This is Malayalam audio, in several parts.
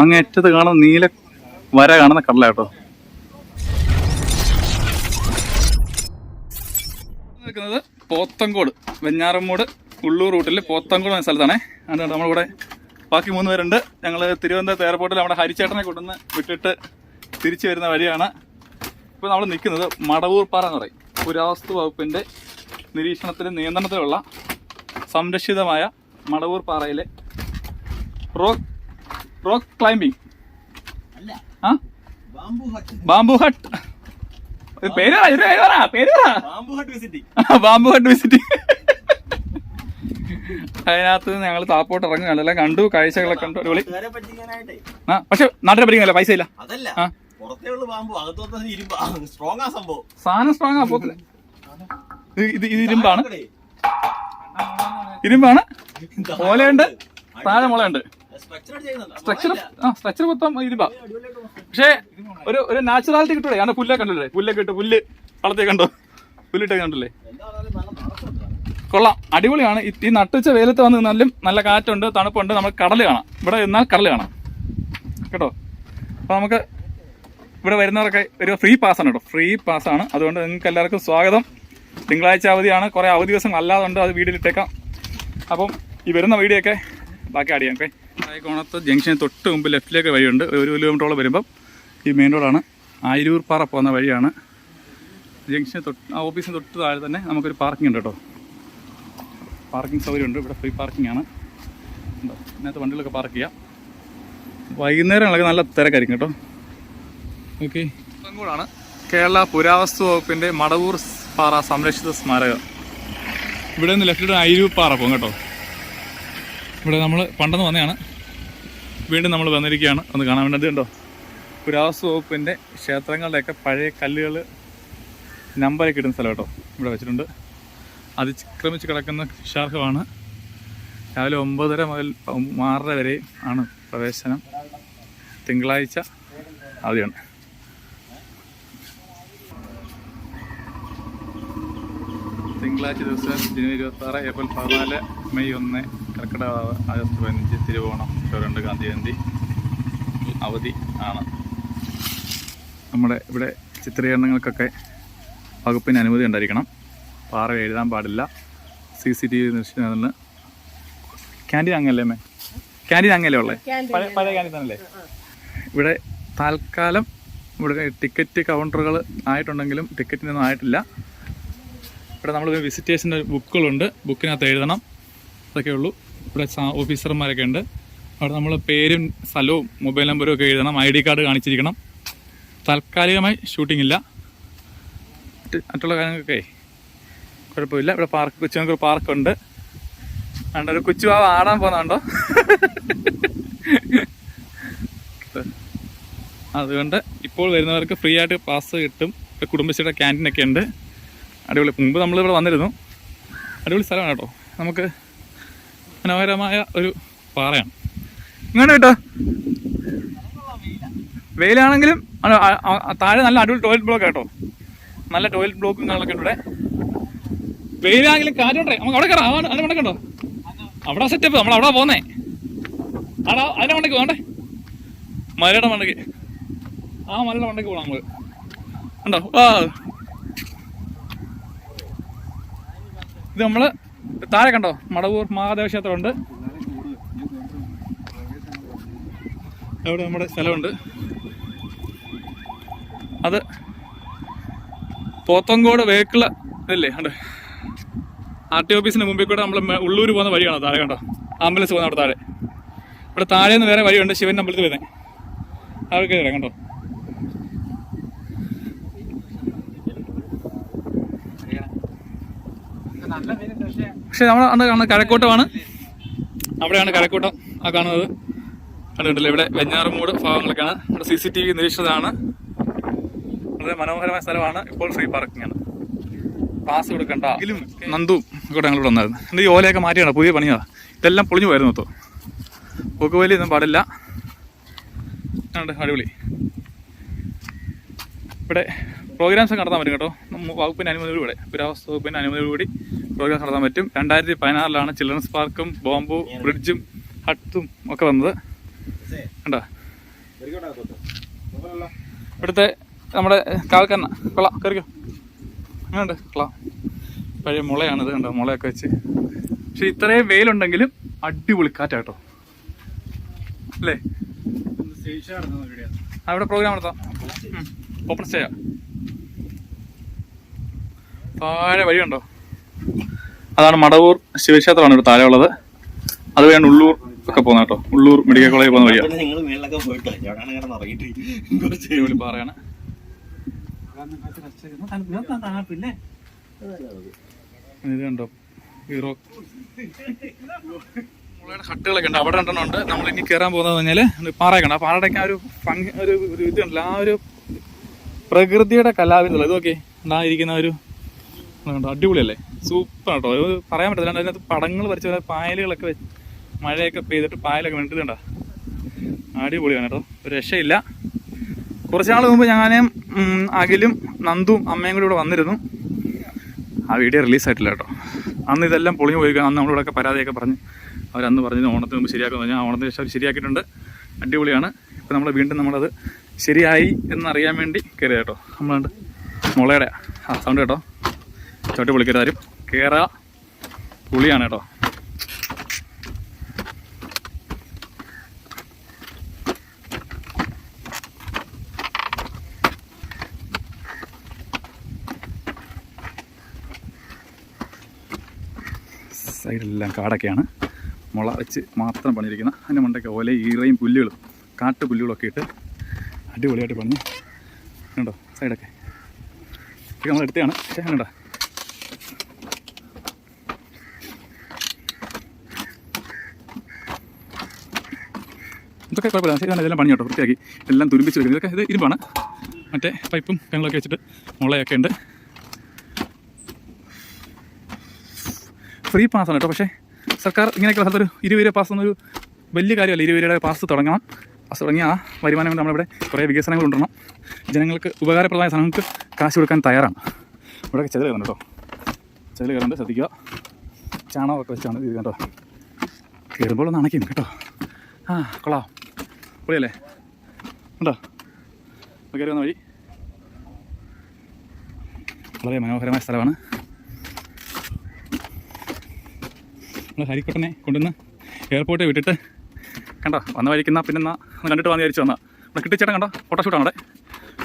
അങ്ങേ കാണുന്ന നീല വര കാണുന്ന കടല കേട്ടോ നിൽക്കുന്നത് പോത്തങ്കോട് വെഞ്ഞാറമ്മൂട് ഉള്ളൂർ റൂട്ടിൽ പോത്തങ്കോട് എന്ന സ്ഥലത്താണേ. അതുകൊണ്ട് നമ്മളിവിടെ ബാക്കി മൂന്ന് പേരുണ്ട്. ഞങ്ങൾ തിരുവനന്തപുരത്ത് എയർപോർട്ടിൽ നമ്മുടെ ഹരിച്ചേട്ടനെ കൊണ്ടുവന്ന് വിട്ടിട്ട് തിരിച്ചു വരുന്ന വഴിയാണ്. ഇപ്പോൾ നമ്മൾ നിൽക്കുന്നത് മടവൂർ പാറ എന്ന് പറയും. പുരാവസ്തു വകുപ്പിന്റെ നിരീക്ഷണത്തിലും നിയന്ത്രണത്തിലുള്ള സംരക്ഷിതമായ മടവൂർ പാറയിലെ റോക്ക് റോക്ക് ക്ലൈംബിംഗ് ആ? Bamboo hut bamboo hut. പേര് പറ, പേര് പറ, പേര് പറ. ബാംബു ഹട്ട് വിസിറ്റിംഗ് അതിനകത്ത് ഞങ്ങൾ താപ്പോട്ട് ഇറങ്ങി എല്ലാം കണ്ടു കാഴ്ചകളൊക്കെ കണ്ടു അടിപൊളി. പറ്റിക്കാനായിട്ടേ. ആ പക്ഷെ നാട്ടിലെ പഠിക്കുന്നില്ല പൈസ ഇല്ല. സാധനം സ്ട്രോങ് ആ പോത്തില്ല. ഇത് ഇത് ഇരുമ്പാണ്. ഇരുമ്പാണ്. ഓലയുണ്ട് താഴെ മുളയുണ്ട് സ്ട്രക്ചർ ആ സ്ട്രക്ചർ മൊത്തം ഇരുമ്പാ പക്ഷേ ഒരു ഒരു നാച്ചുറാലിറ്റി കിട്ടൂടെ? ഞാൻ പുല്ലൊക്കെ കണ്ടല്ലേ പുല്ലൊക്കെ ഇട്ട് പുല്ല് വളർത്തിയൊക്കെ കണ്ടോ? പുല്ലിട്ടൊക്കെ കണ്ടല്ലേ കൊള്ളാം. അടിപൊളിയാണ്. ഈ- നട്ടുച്ച വെയിലത്ത് വന്ന് നിന്നാലും നല്ല കാറ്റുണ്ട് തണുപ്പുണ്ട്. നമ്മൾ കടൽ കാണാം. ഇവിടെ നിന്നാൽ കടൽ കാണാം. കേട്ടോ? അപ്പോൾ നമുക്ക് ഇവിടെ വരുന്നവരൊക്കെ ഒരു ഫ്രീ പാസ്സാണ് കേട്ടോ. ഫ്രീ പാസ്സാണ് അതുകൊണ്ട് നിങ്ങൾക്ക് എല്ലാവർക്കും സ്വാഗതം. തിങ്കളാഴ്ച അവധിയാണ്. കുറേ അവധി ദിവസങ്ങൾ അല്ലാതെ ഉണ്ട്. അത് വീഡിയോയിലിട്ടേക്കാം അപ്പം ഈ വരുന്ന വീഡിയോ ഒക്കെ ബാക്കി ആഡ് ചെയ്യാം. ഓക്കെ കോണത്ത് ജംഗ്ഷന് തൊട്ട് മുമ്പ് ലെഫ്റ്റിലേക്ക് വഴിയുണ്ട്. ഒരു കിലോമീറ്ററോളം വരുമ്പം ഈ മെയിൻ റോഡാണ് ആയിരൂർ പാറ പോകുന്ന വഴിയാണ്. ജംഗ്ഷന് തൊട്ട് ആ ഓഫീസിന് തൊട്ട് താഴെ തന്നെ നമുക്കൊരു പാർക്കിംഗ് ഉണ്ട് കേട്ടോ. പാർക്കിംഗ് സൗകര്യം ഉണ്ട് ഇവിടെ ഫ്രീ പാർക്കിംഗ് ആണ്. ഇതിനകത്ത് വണ്ടികളൊക്കെ പാർക്ക് ചെയ്യാം. വൈകുന്നേരങ്ങളൊക്കെ നല്ല തിരക്കായിരിക്കും കേട്ടോ. ഓക്കെ കൂടാണ് കേരള പുരാവസ്തു വകുപ്പിന്റെ മടവൂർ പാറ സംരക്ഷിത സ്മാരകം. ഇവിടെ നിന്ന് ലെഫ്റ്റിലൂടെ അയിരൂർ പാറ പോകും കേട്ടോ. ഇവിടെ നമ്മൾ പണ്ടെന്ന് വന്നതാണ് വീണ്ടും നമ്മൾ വന്നിരിക്കുകയാണ്. ഒന്ന് കാണാൻ വേണ്ടി ഉണ്ടോ പുരാവസ്തു വകുപ്പിന്റെ ക്ഷേത്രങ്ങളുടെയൊക്കെ പഴയ കല്ലുകൾ നമ്പറിൽ കിട്ടുന്ന സ്ഥലം കേട്ടോ. ഇവിടെ വെച്ചിട്ടുണ്ട്. അതിക്രമിച്ച് കിടക്കുന്ന ശിക്ഷാർഹമാണ് രാവിലെ ഒമ്പതര മുതൽ ആറര വരെ ആണ് പ്രവേശനം. തിങ്കളാഴ്ച ആദ്യമാണ്. തിങ്കളാഴ്ച ദിവസം ജനുവരി ഇരുപത്തി ആറ് ഏപ്രിൽ പതിനാല് മെയ് ഒന്ന്. കർക്കിടക ആഗസ്റ്റ് പതിനഞ്ച് തിരുവോണം ചോരണ്ട് ഗാന്ധി ജയന്തി അവധി ആണ്. നമ്മുടെ ഇവിടെ ചിത്രീകരണങ്ങൾക്കൊക്കെ വകുപ്പിന് അനുമതി ഉണ്ടായിരിക്കണം. പാറ എഴുതാൻ പാടില്ല. സി സി ടി വി നിരീക്ഷണത്തിന് ക്യാന്റീൻ അങ്ങല്ലേ മേ ക്യാന്റീൻ അങ്ങല്ലേ ഉള്ളത് പഴയ പഴയ ക്യാന്റീൻ തന്നെയല്ലേ? ഇവിടെ താൽക്കാലം ഇവിടെ ടിക്കറ്റ് കൗണ്ടറുകൾ ആയിട്ടുണ്ടെങ്കിലും ടിക്കറ്റിനൊന്നും ആയിട്ടില്ല. ഇവിടെ നമ്മൾ വിസിറ്റേഷന്റെ ബുക്കുകളുണ്ട്. ബുക്കിനകത്ത് എഴുതണം. അതൊക്കെ ഉള്ളൂ ഇവിടെ ഓഫീസർമാരൊക്കെ ഉണ്ട്. അവിടെ നമ്മൾ പേരും സ്ഥലവും മൊബൈൽ നമ്പറും ഒക്കെ എഴുതണം. ഐ ഡി കാർഡ് കാണിച്ചിരിക്കണം. താൽക്കാലികമായി ഷൂട്ടിംഗ് ഇല്ല. മറ്റ് മറ്റുള്ള കാര്യങ്ങൾക്കൊക്കെ കുഴപ്പമില്ല. ഇവിടെ പാർക്ക് കൊച്ചുങ്ങൾക്ക് പാർക്കുണ്ട് കണ്ടോ ഒരു കൊച്ചുവാവ് ആടാൻ പോകുന്നുണ്ടോ? അതുകൊണ്ട് ഇപ്പോൾ വരുന്നവർക്ക് ഫ്രീ ആയിട്ട് പാസ് കിട്ടും. ഇവിടെ കുടുംബശ്രീയുടെ ക്യാന്റീനൊക്കെ ഉണ്ട്. അടിപൊളി. മുമ്പ് നമ്മളിവിടെ വന്നിരുന്നു. അടിപൊളി സ്ഥലമാണ് കേട്ടോ. നമുക്ക് മനോഹരമായ ഒരു പാറയാണ്. ഇങ്ങോട്ട് കേട്ടോ. വെയിലാണെങ്കിലും താഴെ നല്ല അടിപൊളി ടോയ്ലറ്റ് ബ്ലോക്ക് കേട്ടോ നല്ല ടോയ്ലറ്റ് ബ്ലോക്കും കാര്യങ്ങളൊക്കെ ഇവിടെ. വെയിലാണെങ്കിലും കാറ്റുണ്ടേ നമുക്ക് അവിടെ കയറാം അവിടെ അവിടെ കണ്ടോ? അവിടെ സെറ്റപ്പ് നമ്മൾ അവിടെ പോന്നേ. ആടാ അതിന്റെ മണ്ടയ്ക്ക് പോകണ്ടേ? മലയുടെ മണ്ടയ്ക്ക്. ആ മലയുടെ മണ്ടയ്ക്ക് പോകണം നമുക്ക് ഉണ്ടോ ഇത് നമ്മൾ താഴെ കണ്ടോ? മടവൂർ മഹാദേവ ക്ഷേത്രമുണ്ട് അവിടെ നമ്മുടെ സ്ഥലമുണ്ട്. അത് പോത്തങ്കോട് വേക്കിള ഇതല്ലേ ഉണ്ട്. ആർ ടി ഓഫീസിന് മുമ്പിൽ കൂടെ നമ്മൾ ഉള്ളൂർ പോകുന്ന വഴിയാണ് താഴെ കണ്ടോ? ആംബുലൻസ് പോകുന്ന അവിടെ താഴെ. ഇവിടെ താഴെ നിന്ന് വേറെ വഴിയുണ്ട് ശിവൻ അമ്പലത്തിൽ വരുന്നത്. കയറി കണ്ടോ? പക്ഷെ നമ്മൾ അന്ന് കഴക്കൂട്ടമാണ് അവിടെയാണ് കഴക്കൂട്ടം ആ കാണുന്നത്. കണ്ടിട്ടില്ല ഇവിടെ വെഞ്ഞാറമൂട് ഭാഗങ്ങളൊക്കെയാണ്. നമ്മുടെ സി സി ടി വി നിരീക്ഷിച്ചതാണ്. വളരെ മനോഹരമായ സ്ഥലമാണ്. ഇപ്പോൾ ഫ്രീ പാർക്കിംഗ് ആണ്. പാസ് കൊടുക്കണ്ട നന്ദു കൂടെ ഞങ്ങളിവിടെ വന്നായിരുന്നു എന്റെ ഈ ഓലയൊക്കെ മാറ്റിയാണ് പുതിയ പണിയാ. ഇതെല്ലാം പൊളിഞ്ഞു പോയിരുന്നു മൊത്തം. വലിയ ഒന്നും പാടില്ല. അടിപൊളി. ഇവിടെ പ്രോഗ്രാംസ് നടത്താൻ പറ്റും കേട്ടോ. വകുപ്പിന്റെ അനുമതിയോടുകൂടെ പുരാവസ്തു വകുപ്പിന്റെ അനുമതിയോടുകൂടി പ്രോഗ്രാംസ് നടത്താൻ പറ്റും. രണ്ടായിരത്തി പതിനാറിലാണ് ചിൽഡ്രൻസ് പാർക്കും ബോംബു ബ്രിഡ്ജും ഹട്ടും ഒക്കെ വന്നത്. കണ്ടോ? ഇവിടുത്തെ നമ്മുടെ കാൽക്കന്ന കൊള്ളാം കറിക്കോ. അങ്ങനെയുണ്ട് കൊള്ളാം പഴയ മുളയാണിത് കണ്ടോ? മുളയൊക്കെ വെച്ച്. പക്ഷെ ഇത്രയും വെയിലുണ്ടെങ്കിലും അടിപൊളി കാറ്റാട്ടോ. അല്ലേ? അവിടെ പ്രോഗ്രാം നടത്താം. ഓപ്പൺ സ്റ്റേ താഴെ വഴിയുണ്ടോ? അതാണ് മടവൂർ ശിവക്ഷേത്രമാണ് ഇവിടെ താഴെ ഉള്ളത്. അത് വേണം ഉള്ളൂർ ഒക്കെ പോകുന്ന കേട്ടോ. ഉള്ളൂർ മെഡിക്കൽ കോളേജിൽ പോകുന്ന വഴിയാണ് പറയാണ്. ഇത് കണ്ടോ? ഹീറോ മുളയുടെ ഹട്ടുകളൊക്കെ ഉണ്ട്. അവിടെ രണ്ടെണ്ണം ഉണ്ട്. നമ്മൾ ഇനി കയറാൻ പോകുന്നത് പറഞ്ഞാൽ പാറയൊക്കെ ഉണ്ട് ആ പാറയുടെയൊക്കെ ആ ഒരു ഭംഗി ഒരു ഒരു ഇത് ആ ഒരു പ്രകൃതിയുടെ കലാവിരുദ്ധം ഇത് നോക്കി ഉണ്ടാ ഇരിക്കുന്ന ഒരു അതുകൊണ്ട് അടിപൊളിയല്ലേ? സൂപ്പർ കേട്ടോ അത് പറയാൻ പറ്റില്ല അതിനകത്ത് പടങ്ങൾ വരച്ച പായലുകളൊക്കെ വെച്ച് മഴയൊക്കെ പെയ്തിട്ട് പായലൊക്കെ വേണ്ടിട്ട് കണ്ട? അടിപൊളിയാണ് കേട്ടോ. രക്ഷയില്ല. കുറച്ച് നാൾ മുമ്പ് ഞാനും അഖിലും നന്ദും അമ്മയും കൂടി ഇവിടെ വന്നിരുന്നു. ആ വീഡിയോ റിലീസായിട്ടില്ല കേട്ടോ. അന്ന് ഇതെല്ലാം പൊളിഞ്ഞു പോയി. അന്ന് നമ്മളിവിടെയൊക്കെ പരാതിയൊക്കെ പറഞ്ഞ് അവരന്ന് പറഞ്ഞു ഓണത്തിന് മുമ്പ് ശരിയാക്കുമെന്ന് ആ ഓണത്തിന് ശേഷം അവർ ശരിയാക്കിയിട്ടുണ്ട്. അടിപൊളിയാണ്. ഇപ്പം നമ്മൾ വീണ്ടും നമ്മളത് ശരിയായി എന്നറിയാൻ വേണ്ടി കയറിയ കേട്ടോ. നമ്മളുണ്ട് മുളയുടെ ആ സൗണ്ട് കേട്ടോ. ചോട്ടി പൊളിക്കരുതാരും കേറ. പുളിയാണ് കേട്ടോ. സൈഡിലെല്ലാം കാടൊക്കെയാണ്. മുള വെച്ച് മാത്രം പണിയിരിക്കുന്ന. അതിന്റെ മണ്ടയ്ക്ക് ഓല ഈറയും പുല്ലുകളും കാട്ടു പുല്ലുകളൊക്കെ ഇട്ട് അടിപൊളിയായിട്ട് പണി കണ്ടോ? സൈഡൊക്കെ. നമ്മളെടുത്തെയാണ് എടുത്തതാണ് പക്ഷേ കണ്ടോ? ഇതൊക്കെ കുഴപ്പമില്ല. ശരി ഇതെല്ലാം പണി കേട്ടോ വൃത്തിയാക്കി. എല്ലാം തുരുമ്പിച്ച് വെക്കുന്നത്. ഇതൊക്കെ ഇത് ഇരുമ്പാണ്. മറ്റേ പൈപ്പും കാര്യങ്ങളൊക്കെ വെച്ചിട്ട് മുളയൊക്കെ ഉണ്ട്. ഫ്രീ പാസ്സാണ് കേട്ടോ. പക്ഷേ സർക്കാർ ഇങ്ങനെയൊക്കെ സ്ഥലത്തൊരു ഇരുപത് രൂപ പാസ് എന്നൊരു വലിയ കാര്യമല്ല. ഇരുപത് രൂപയുടെ പാസ് തുടങ്ങണം. പാസ് തുടങ്ങിയ ആ വരുമാനം കൊണ്ട് നമ്മളിവിടെ കുറേ വികസനങ്ങൾ കൊണ്ടുവരണം. ജനങ്ങൾക്ക് ഉപകാരപ്രദമായ സാധനങ്ങൾക്ക് കാശ് കൊടുക്കാൻ തയ്യാറാണ്. ഇവിടെയൊക്കെ ചെതൽ കയറുന്നു കേട്ടോ. ചെതൽ കയറുന്നുണ്ട്. ശ്രദ്ധിക്കുക. ചാണകമൊക്കെ വെച്ചാണ് ഇത് കേട്ടോ കയറുമ്പോൾ ഒന്ന് അണയ്ക്കും കേട്ടോ. ആ കൊള്ളാം. പൊളിയല്ലേ? ഉണ്ടോ കയറി വന്ന വഴി. വളരെ മനോഹരമായ സ്ഥലമാണ്. നമ്മൾ ഹരിക്കോട്ടനെ കൊണ്ടുവന്ന് എയർപോർട്ടിൽ വിട്ടിട്ട് കണ്ടോ? വന്ന വഴിക്കുന്ന പിന്നെ എന്നാൽ ഒന്ന് കണ്ടിട്ട് വന്ന് വിചാരിച്ചു വന്നാൽ നമ്മൾ കിട്ടിച്ചേട്ടൻ കണ്ടോ? ഫോട്ടോഷൂട്ടാണ് അവിടെ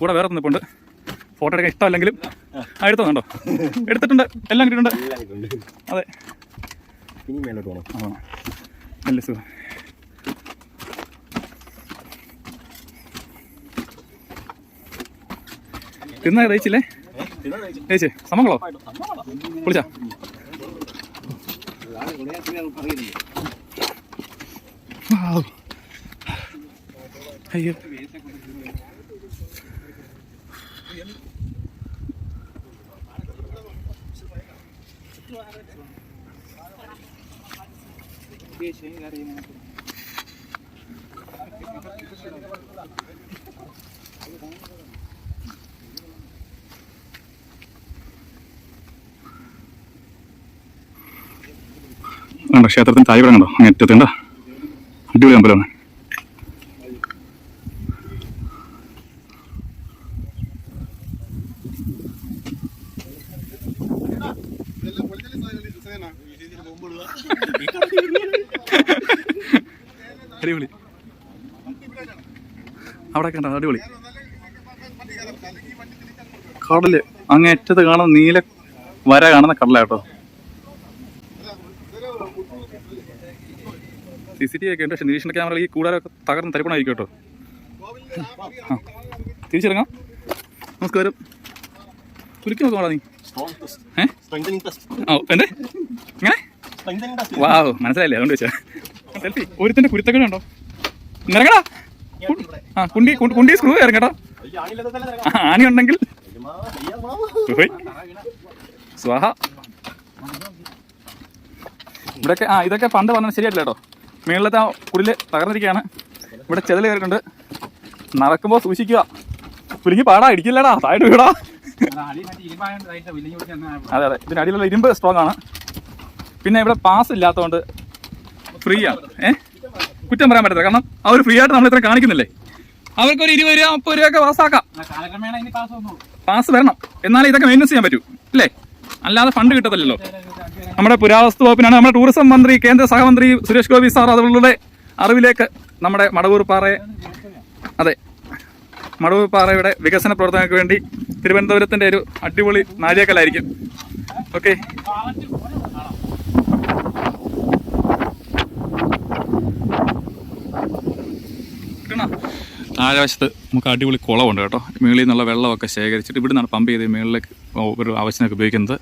കൂടെ വേറെ നിൽപ്പുണ്ട് ഫോട്ടോ എടുക്കാൻ ഇഷ്ടമല്ലെങ്കിലും ആ എടുത്തു കണ്ടോ? എടുത്തിട്ടുണ്ട്. എല്ലാം കിട്ടിയിട്ടുണ്ട്. അതെ. ഇനി മേലോട്ട് പോകണം ആ നല്ല സുഖം. തിന്നാ കഴിച്ചില്ലേ? കഴിച്ചേ. വിളിച്ചാ Wow. അയ്യോ. കണ്ടോ ക്ഷേത്രത്തിന് തായ്പരം കണ്ടോ അങ്ങനെ അറ്റത്ത് അടിപൊളി അമ്പലമാണ് അടിപൊളി. അവിടെ കണ്ടോ? അടിപൊളി. കടൽ അങ്ങേറ്റത്ത് കാണുന്ന നീല വര കാണുന്ന കടല സി സി ടി വി ഒക്കെ ഉണ്ട്. പക്ഷെ നിരീക്ഷണ ക്യാമറ ഈ കൂടാരൊക്കെ തകർന്ന് തരിപ്പണമായിരിക്കും കേട്ടോ. ആ തിരിച്ചിറങ്ങാം. നമസ്കാരം. കുലുക്കി നോക്കണോ നീ? ഏ? എന്തേ? ഇങ്ങനെ വാവ് മനസ്സിലായില്ലേ? അതുകൊണ്ട് വെച്ചാ സെൽഫി. ഒരുത്തിന്റെ കുരുത്തക്കട ഉണ്ടോ ഇറങ്ങടാ. ആ കുണ്ടി കുണ്ടി സ്ക്രൂ ഇറങ്ങട്ടോ ആ, ആണി ഉണ്ടെങ്കിൽ. സ്വാഹ. ഇവിടെയൊക്കെ ആ ഇതൊക്കെ പണ്ട് പറഞ്ഞത് ശരിയായിട്ടില്ല കേട്ടോ. മേളിലത്തെ ആ കുടിൽ തകർന്നിരിക്കുകയാണ്. ഇവിടെ ചെതൽ കയറിയിട്ടുണ്ട്. നടക്കുമ്പോൾ സൂക്ഷിക്കുക. പുലിങ്ങി പാടാ ഇടിക്കില്ലടാ താഴോട്ട് വീടാ അതെ അതെ. ഇതിന് അടിയിലുള്ള ഇരുമ്പ് സ്ട്രോങ് ആണ്. പിന്നെ ഇവിടെ പാസ് ഇല്ലാത്തതുകൊണ്ട് ഫ്രീ ആണ് ഏ? കുറ്റം പറയാൻ പറ്റത്തില്ല. കാരണം അവർ ഫ്രീ ആയിട്ട് നമ്മൾ ഇത്ര കാണിക്കുന്നില്ലേ? അവർക്കൊരു ഇരുപത് രൂപ മുപ്പത് രൂപയൊക്കെ പാസ്സാക്കാം പാസ് വരണം. എന്നാലേ ഇതൊക്കെ മെയിൻസ് ചെയ്യാൻ പറ്റൂ. അല്ലേ? അല്ലാതെ ഫണ്ട് കിട്ടത്തില്ലല്ലോ. നമ്മുടെ പുരാവസ്തു വകുപ്പിനാണ് നമ്മുടെ ടൂറിസം മന്ത്രി കേന്ദ്ര സഹമന്ത്രി സുരേഷ് ഗോപി സാർ അതുകളുടെ അറിവിലേക്ക് നമ്മുടെ മടവൂർ പാറയെ അതെ മടവൂർ പാറയുടെ വികസന പ്രവർത്തനങ്ങൾക്ക് വേണ്ടി തിരുവനന്തപുരത്തിന്റെ ഒരു അടിപൊളി നാഴികക്കലായിരിക്കും ഓക്കെ താഴെവശത്ത് നമുക്ക് അടിപൊളി കുളമുണ്ട് കേട്ടോ. മേളിൽ നിന്നുള്ള വെള്ളമൊക്കെ ശേഖരിച്ചിട്ട് ഇവിടെ നിന്നാണ് പമ്പ് ചെയ്ത് മേളിലേക്ക് ഒരു ആവശ്യത്തിനൊക്കെ ഉപയോഗിക്കുന്നത്.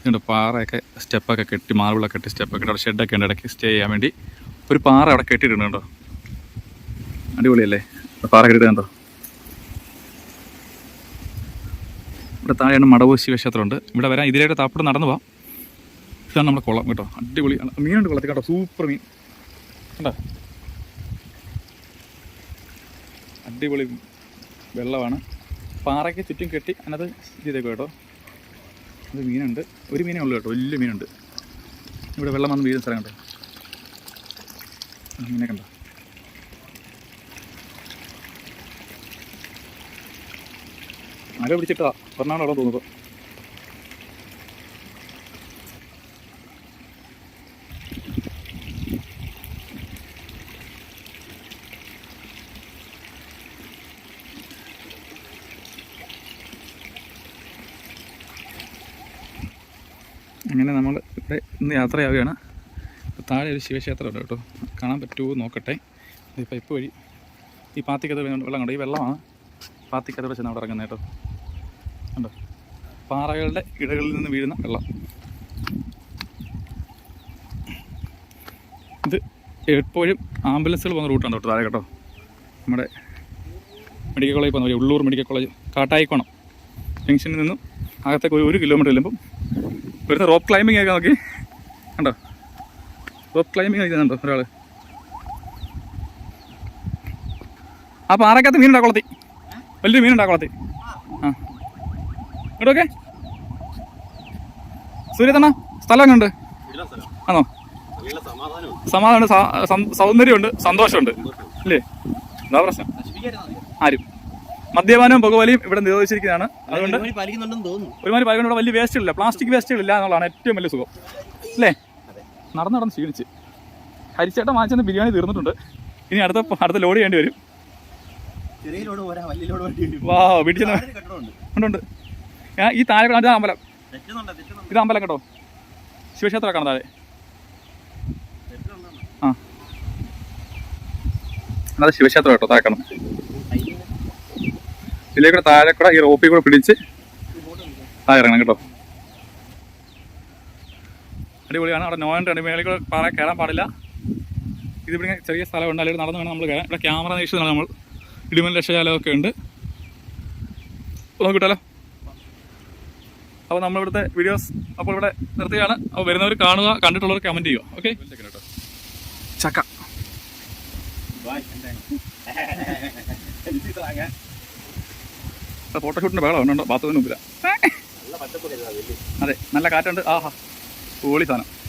ഇതിന്റെ പാറയൊക്കെ സ്റ്റെപ്പൊക്കെ കെട്ടി മാർബിളൊക്കെ കെട്ടി സ്റ്റെപ്പൊക്കെ അവിടെ ഷെഡൊക്കെ ഉണ്ട്. ഇടയ്ക്ക് സ്റ്റേ ചെയ്യാൻ വേണ്ടി ഒരു പാറ അവിടെ കെട്ടിയിട്ടുണ്ട് കേട്ടോ അടിപൊളിയല്ലേ? പാറ കെട്ടിയിട്ട് കണ്ടോ? ഇവിടെ താഴെയാണ് മടവൂർ ശിവക്ഷേത്രമുണ്ട് ഇവിടെ വരാൻ ഇതിലേക്ക് താപ്പിട്ട് നടന്നു പോവാം. ഇതാണ് നമ്മുടെ കുളം കേട്ടോ. അടിപൊളി. മീനുണ്ട് കുളത്തിൽ കേട്ടോ സൂപ്പർ മീൻ. കണ്ടോ? അടിപൊളി വെള്ളമാണ്. പാറയ്ക്ക് ചുറ്റും കെട്ടി അതിനകത്ത് ചെയ്തേക്കും കേട്ടോ. അത് മീനുണ്ട്. ഒരു മീനേ ഉള്ളൂ കേട്ടോ. വലിയ മീനുണ്ട്. ഇവിടെ വെള്ളം വന്ന് വീഴുന്ന സ്ഥലം കണ്ടോ? ആ, മീനെ കണ്ടോ? ആരോ പിടിച്ചിട്ടാ പറഞ്ഞാണോ തോന്നുന്നത്? അങ്ങനെ നമ്മൾ ഇവിടെ ഇന്ന് യാത്രയാവുകയാണ്. താഴെ ഒരു ശിവക്ഷേത്രമുണ്ട് കേട്ടോ. കാണാൻ പറ്റുമോ നോക്കട്ടെ. ഈ പൈപ്പ് വഴി ഈ പാത്തിക്കത്ത് വെള്ളം കണ്ടോ? ഈ വെള്ളമാണ് പാത്തിക്കത്തോടെ ചെന്ന് അവിടെ ഇറങ്ങുന്നത് കേട്ടോ. കണ്ടോ? പാറകളുടെ ഇടകളിൽ നിന്ന് വീഴുന്ന വെള്ളം. ഇത് എപ്പോഴും ആംബുലൻസുകൾ പോകുന്ന റൂട്ടാണ് കേട്ടോ താഴെ കേട്ടോ. നമ്മുടെ മെഡിക്കൽ കോളേജ് പോകുന്ന ഉള്ളൂർ മെഡിക്കൽ കോളേജ് കാട്ടായിക്കോണം. ജംഗ്ഷനിൽ നിന്നും അകത്തേക്ക് ഒരു കിലോമീറ്റർ ചെല്ലുമ്പം വരുന്ന റോപ്പ് ക്ലൈമ്പിംഗ് ഒക്കെ നോക്കി. കണ്ടോ? റോപ്പ് ക്ലൈമ്പിംഗ് കളിക്കുന്നുണ്ടോ ഒരാൾ ആ പാറക്കകത്ത് മീനുണ്ടാ കുളത്തി വലിയൊരു മീനുണ്ടാ കുളത്തി ആ. ഉണ്ട് വീട്ടിലെ സ്ഥലം ആണോ? വീട്ടിലെ സമാധാനവും സമാധാനമുണ്ട് സൗന്ദര്യമുണ്ട്. സന്തോഷമുണ്ട്. അല്ലേ എന്താ പ്രശ്നം? ആരും. മദ്യപാനവും പുകവലിയും ഇവിടെ നിരോധിച്ചിരിക്കുന്നതാണ് അതുകൊണ്ട് ഒരുമാതിരി ഇല്ല വലിയ വേസ്റ്റുകളില്ല പ്ലാസ്റ്റിക് വേസ്റ്റുകളില്ല എന്നുള്ളതാണ് ഏറ്റവും വലിയ സുഖം. അല്ലേ? നടന്ന് നടന്ന് ക്ഷീണിച്ച്. ഹരിച്ചേട്ടൻ വാങ്ങിച്ചെന്ന് ബിരിയാണി തീർന്നിട്ടുണ്ട്. ഇനി അടുത്ത അടുത്ത ലോഡ് ചെയ്യേണ്ടി വരും. വാ വീട്ടിൽ ഞാൻ ഈ താഴെ കാണാൻ അമ്പലം. ഇത് അമ്പലം കേട്ടോ. ശിവക്ഷേത്ര കാണാൻ താഴെ. ആ. അതെ ശിവക്ഷേത്രം കേട്ടോ താഴെ കാണും ഇതിലേക്കൂടെ താഴെ കൂടെ ഈ റോപ്പിൽ കൂടെ പിടിച്ച് ആ ഇറങ്ങണം കേട്ടോ. അടിപൊളിയാണ്. അവിടെ നോയന്റെ രണ്ട് മേളിൽ കൂടെ പാറ കയറാൻ പാടില്ല. ഇതിവിടെ ചെറിയ സ്ഥലമുണ്ട്. അല്ലെങ്കിൽ നടന്നു വേണം നമ്മൾ കയറാൻ. ഇവിടെ ക്യാമറ നിരീക്ഷിച്ചാണ് നമ്മൾ. ഇടിമൽ രക്ഷാലയമൊക്കെ ഉണ്ട്. നോക്കിട്ടല്ലോ അപ്പോൾ നമ്മളിവിടുത്തെ വീഡിയോസ് അപ്പോൾ ഇവിടെ നിർത്തുകയാണ്. അപ്പോൾ വരുന്നവർ കാണുക കണ്ടിട്ടുള്ളവർ കമന്റ് ചെയ്യുക. ഓക്കെ ചക്ക. ഫോട്ടോഷൂട്ടിന്റെ ബഹളം ഉണ്ടോ ബാത്റൂമിന് മുമ്പിലാണ് അതെ നല്ല കാറ്റുണ്ട്. ആഹാ ഓളി സാധനം.